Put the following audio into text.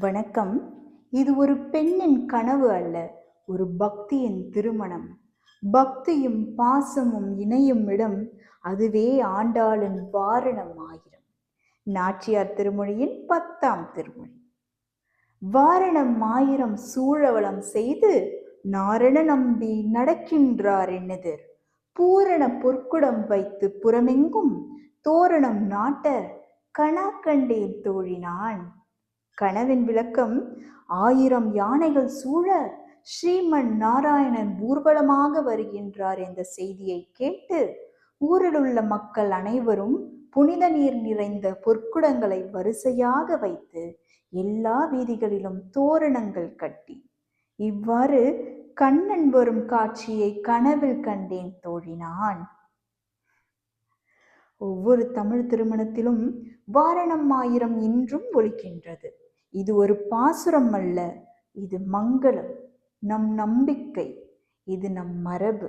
வணக்கம். இது ஒரு பெண்ணின் கனவு அல்ல ஒரு பக்தியின் திருமணம். பக்தியும் பாசமும் இணையும் இடம் அதுவே ஆண்டாளின் வாரணம் ஆயிரம். நாச்சியார் திருமொழியின் பத்தாம் திருமொழி. வாரணம் ஆயிரம் சூழவளம் செய்து நாரண நம்பி நடக்கின்றார் என்னெதிர். பூரண பொற்குடம் வைத்து புறமெங்கும் தோரணம் நாட்ட கணாகண்டே தோழினான். கனவின் விளக்கம் ஆயிரம் யானைகள் சூழ ஸ்ரீமன் நாராயணன் ஊர்வலமாக வருகின்றார் என்ற செய்தியை கேட்டு ஊரிலுள்ள மக்கள் அனைவரும் புனித நீர் நிறைந்த பொற்குடங்களை வரிசையாக வைத்து எல்லா வீதிகளிலும் தோரணங்கள் கட்டி இவ்வாறு கண்ணன் வரும் காட்சியை கனவில் கண்டேன் தோழினான் ஒவ்வொரு தமிழ் திருமணத்திலும் வாரணம் ஆயிரம் இன்றும் ஒலிக்கின்றது. இது ஒரு பாசுரம் அல்ல இது மங்களம் நம் நம்பிக்கை இது நம் மரபு.